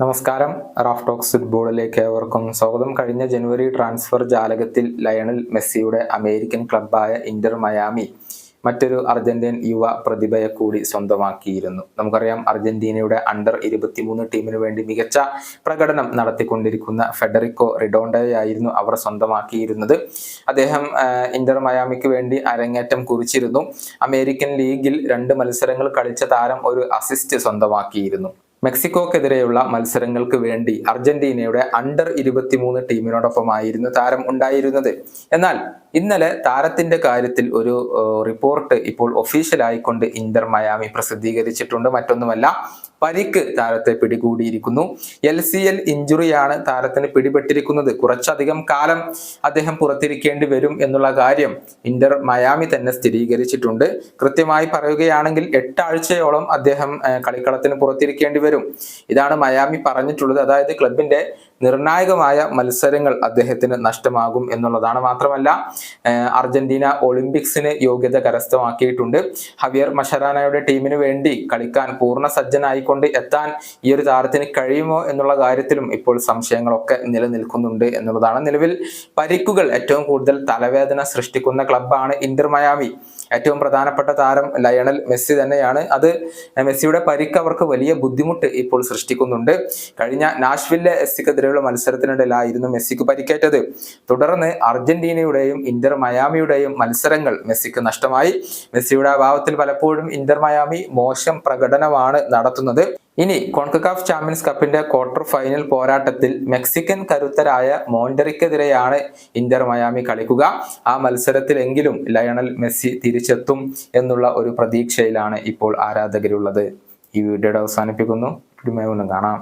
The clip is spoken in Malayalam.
നമസ്കാരം. റാഫ് ടോക്സ് ഫുട്ബോളിലേക്ക് ഏവർക്കും സ്വാഗതം. കഴിഞ്ഞ ജനുവരി ട്രാൻസ്ഫർ ജാലകത്തിൽ ലയണൽ മെസ്സിയുടെ അമേരിക്കൻ ക്ലബായ ഇന്റർ മയാമി മറ്റൊരു അർജന്റീൻ യുവ പ്രതിഭയെ കൂടി സ്വന്തമാക്കിയിരുന്നു. നമുക്കറിയാം അർജന്റീനയുടെ അണ്ടർ ഇരുപത്തിമൂന്ന് ടീമിനു വേണ്ടി മികച്ച പ്രകടനം നടത്തിക്കൊണ്ടിരിക്കുന്ന ഫെഡറിക്കോ റിഡോണ്ടയായിരുന്നു അവർ സ്വന്തമാക്കിയിരുന്നത്. അദ്ദേഹം ഇന്റർ മയാമിക്ക് വേണ്ടി അരങ്ങേറ്റം കുറിച്ചിരുന്നു. അമേരിക്കൻ ലീഗിൽ രണ്ട് മത്സരങ്ങൾ കളിച്ച താരം ഒരു അസിസ്റ്റ് സ്വന്തമാക്കിയിരുന്നു. മെക്സിക്കോക്കെതിരെയുള്ള മത്സരങ്ങൾക്ക് വേണ്ടി അർജന്റീനയുടെ അണ്ടർ ഇരുപത്തിമൂന്ന് ടീമിനോടൊപ്പമായിരുന്നു താരം ഉണ്ടായിരുന്നത്. എന്നാൽ ഇന്നലെ താരത്തിന്റെ കാര്യത്തിൽ ഒരു റിപ്പോർട്ട് ഇപ്പോൾ ഒഫീഷ്യലായിക്കൊണ്ട് ഇന്റർ മയാമി പ്രസിദ്ധീകരിച്ചിട്ടുണ്ട്. മറ്റൊന്നുമല്ല പരിക്ക് താരത്തെ പിടികൂടിയിരിക്കുന്നു. എൽ സി എൽ ഇഞ്ചുറിയാണ് താരത്തിന് പിടിപെട്ടിരിക്കുന്നത്. കുറച്ചധികം കാലം അദ്ദേഹം പുറത്തിരിക്കേണ്ടി വരും എന്നുള്ള കാര്യം ഇന്റർ മയാമി തന്നെ സ്ഥിരീകരിച്ചിട്ടുണ്ട്. കൃത്യമായി പറയുകയാണെങ്കിൽ എട്ടാഴ്ചയോളം അദ്ദേഹം കളിക്കളത്തിന് പുറത്തിരിക്കേണ്ടി ഇതാണ് മയാമി പറഞ്ഞിട്ടുള്ളത്. അതായത് ക്ലബിന്റെ നിർണായകമായ മത്സരങ്ങൾ അദ്ദേഹത്തിന് നഷ്ടമാകും എന്നുള്ളതാണ് മാത്രമല്ല അർജന്റീന ഒളിമ്പിക്സിന് യോഗ്യത കരസ്ഥമാക്കിയിട്ടുണ്ട്. ഹവിയർ മഷറാനയുടെ ടീമിന് വേണ്ടി കളിക്കാൻ പൂർണ സജ്ജനായിക്കൊണ്ട് എത്താൻ ഈ ഒരു താരത്തിന് കഴിയുമോ എന്നുള്ള കാര്യത്തിലും ഇപ്പോൾ സംശയങ്ങളൊക്കെ നിലനിൽക്കുന്നുണ്ട് എന്നുള്ളതാണ് നിലവിൽ പരിക്കുകൾ ഏറ്റവും കൂടുതൽ തലവേദന സൃഷ്ടിക്കുന്ന ക്ലബ്ബാണ് ഇന്റർ മയാമി. ഏറ്റവും പ്രധാനപ്പെട്ട താരം ലയണൽ മെസ്സി തന്നെയാണ്. അത് മെസ്സിയുടെ പരിക്ക് അവർക്ക് വലിയ ബുദ്ധിമുട്ട് ഇപ്പോൾ സൃഷ്ടിക്കുന്നുണ്ട്. കഴിഞ്ഞ നാഷ്വില്ലെ എസ്സിക്കെതിരെയുള്ള മത്സരത്തിനിടയിലായിരുന്നു മെസ്സിക്ക് പരിക്കേറ്റത്. തുടർന്ന് അർജന്റീനയുടെയും ഇന്റർ മയാമിയുടെയും മത്സരങ്ങൾ മെസ്സിക്ക് നഷ്ടമായി. മെസ്സിയുടെ അഭാവത്തിൽ പലപ്പോഴും ഇന്റർ മയാമി മോശം പ്രകടനമാണ് നടത്തുന്നത്. ഇനി കോൺകക്കാഫ് ചാമ്പ്യൻസ് കപ്പിന്റെ ക്വാർട്ടർ ഫൈനൽ പോരാട്ടത്തിൽ മെക്സിക്കൻ കരുത്തരായ മോണ്ടറിക്കെതിരെയാണ് ഇന്റർ മയാമി കളിക്കുക. ആ മത്സരത്തിലെങ്കിലും ലയണൽ മെസ്സി തിരിച്ചെത്തും എന്നുള്ള ഒരു പ്രതീക്ഷയിലാണ് ഇപ്പോൾ ആരാധകരുള്ളത്. ഈ വീഡിയോയുടെ അവസാനിപ്പിക്കുന്നു. കാണാം.